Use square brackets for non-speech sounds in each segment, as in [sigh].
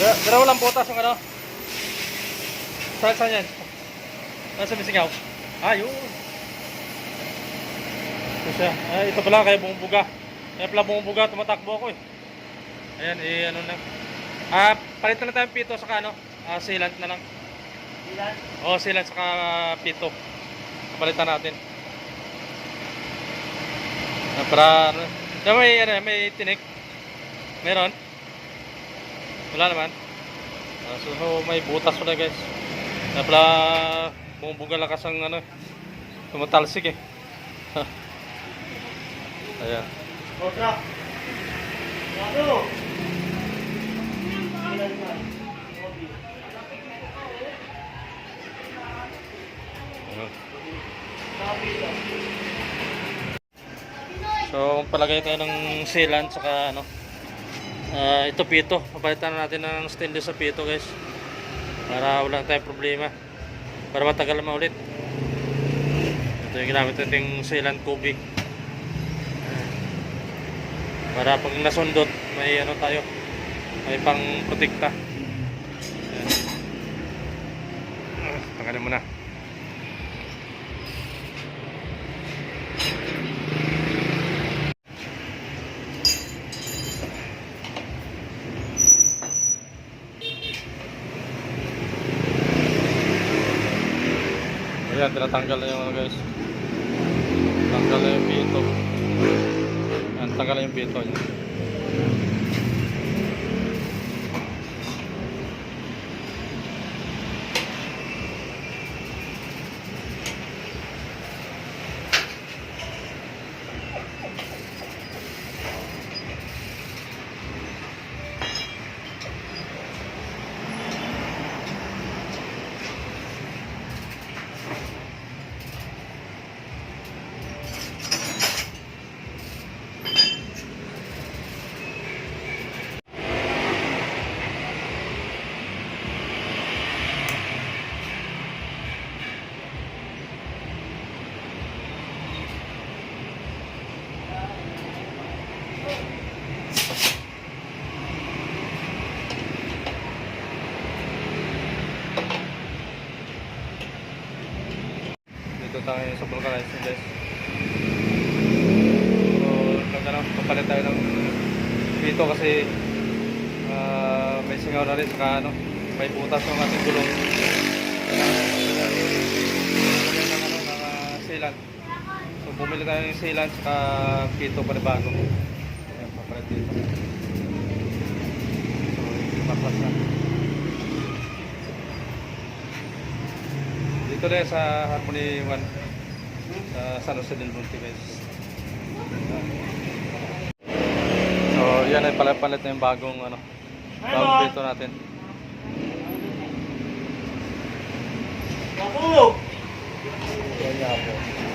Dala- Dalawa lang butas yung ano. Saan saan yan? Nasa misingaw. Ah, yun. Ito siya. Ah, ito pala kaya bumubuga. Kaya pala bumubuga, tumatakbo ako eh. Ayan, eh ano na. Ah, palitan na tayong pito saka ano. Ah, sealant na lang. Ilan? Oh, sealant saka pito. Palitan natin. Ah, para ano. May ano, may tinik. Meron? Wala naman. Ah, so, may butas pala guys. Kaya pala bumubuga lakas ang ano. Tumatalsik eh. [laughs] Ayan. Ano? So, palagay tayo ng sealant saka ano. Ah, ito pito. Papalitan natin ng stainless sa pito, guys. Para wala tayong problema. Para matagal naman ulit. Ito yung ginamit natin sealant kubik. Para pag nasundot, may ano tayo. May pang protekta. Ah, Tanggalin mo na. Ayan, tinatanggal na yung ano guys. Tanggal na yung pito. Ayan, tanggal na yung pito niya. Dito tayo sa vulcanizing guys. So, nag ano, papalit tayo ng dito kasi ah, may singaw na rin saka ano, may butas ng ating gulong. Sealant. So, bumili tayo ng sealant saka pito panibago. Ayan, papalit dito. So, ipaplas na. Dito na sa Harmony 1 sa San Jose del Monte guys. So yan ay palapalit na yung bagong ano bagong pito natin. Ako! Yan po.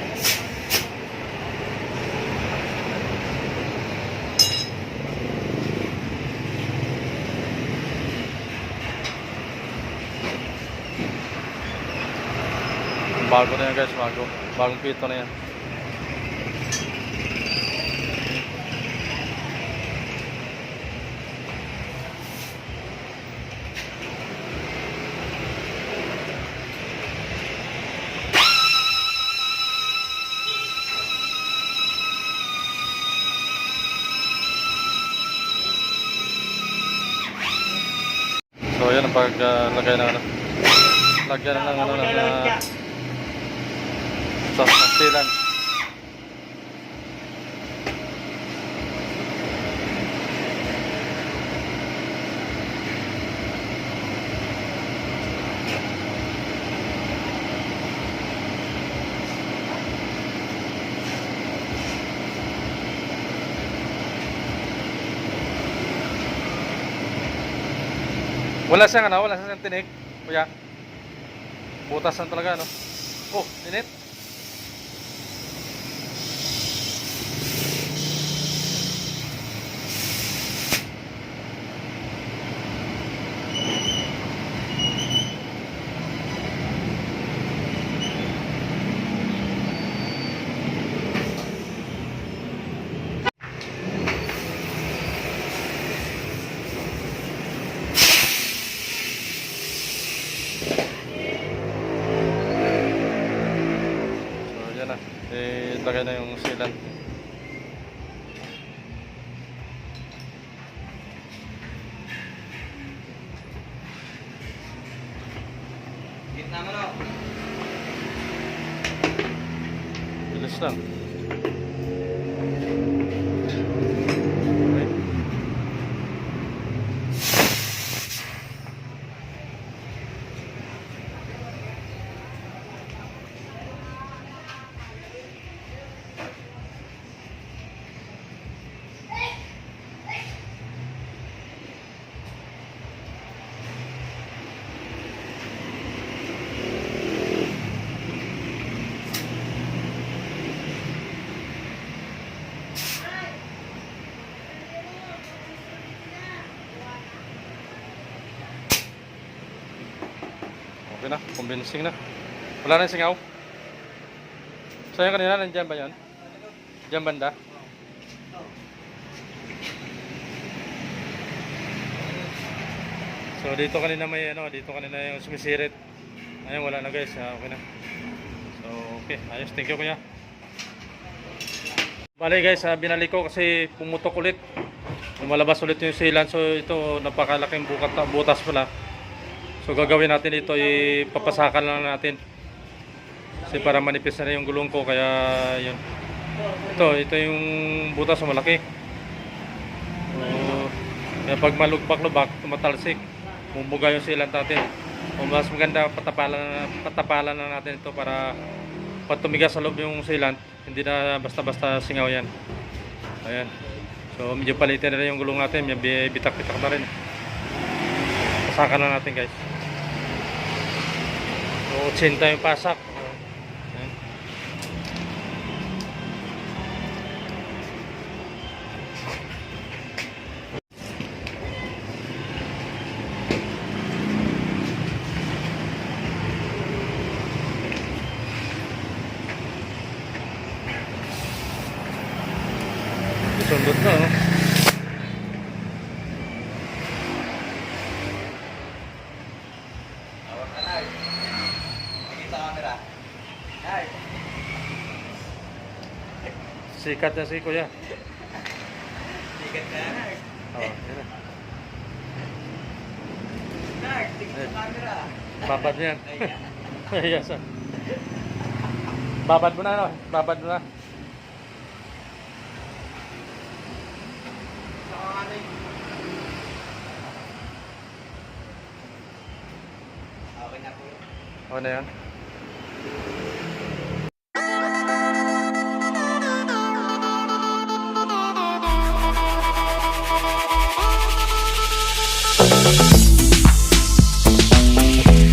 Bago na yan guys, bago. Bagong pito na yan. So yan ang paglagay ng ano. Lagyan ng ano ng uh, sa sealant. Wala siyang ano, wala siyang tinik. Kuya. Butas lang talaga, no? Oh, init. Na yung sealant. Bilis lang. Okay na, convincing na. Wala na yung singaw. Sa'yo kanina, nandiyan ba yun? Diyan banda? So dito kanina may ano, dito kanina yung sumisirit. Ayun, wala na guys. Ah, okay na. So, okay. Ayos. Thank you kuya. Bale guys, ah, binalik ko kasi pumutok ulit. Lumalabas ulit yung sealant. So ito, napakalaking bukat, butas pala. So gagawin natin ito, ipapasakan lang natin. Kasi para manipis na yung gulong ko, kaya yun. Ito, ito yung butas na malaki. So, kaya pag malugpak-lubak, tumatalsik, bumuga yung sealant natin. O mas maganda, patapalan, patapalan na natin ito para pag tumigas sa loob yung sealant, hindi na basta-basta singaw yan. Ayan. So medyo palitin na rin yung gulong natin, may bi- bitak-bitak na rin. Pasakan na natin guys. So 80 yung pasak. Sikat na si Kuya. Ka na. Oh, yan na. Nay, tingin sa camera. Babad niyan. Ay, yes, sir. Babad mo na, no? Babad mo na. Yun? Okay na po. Okay na yan.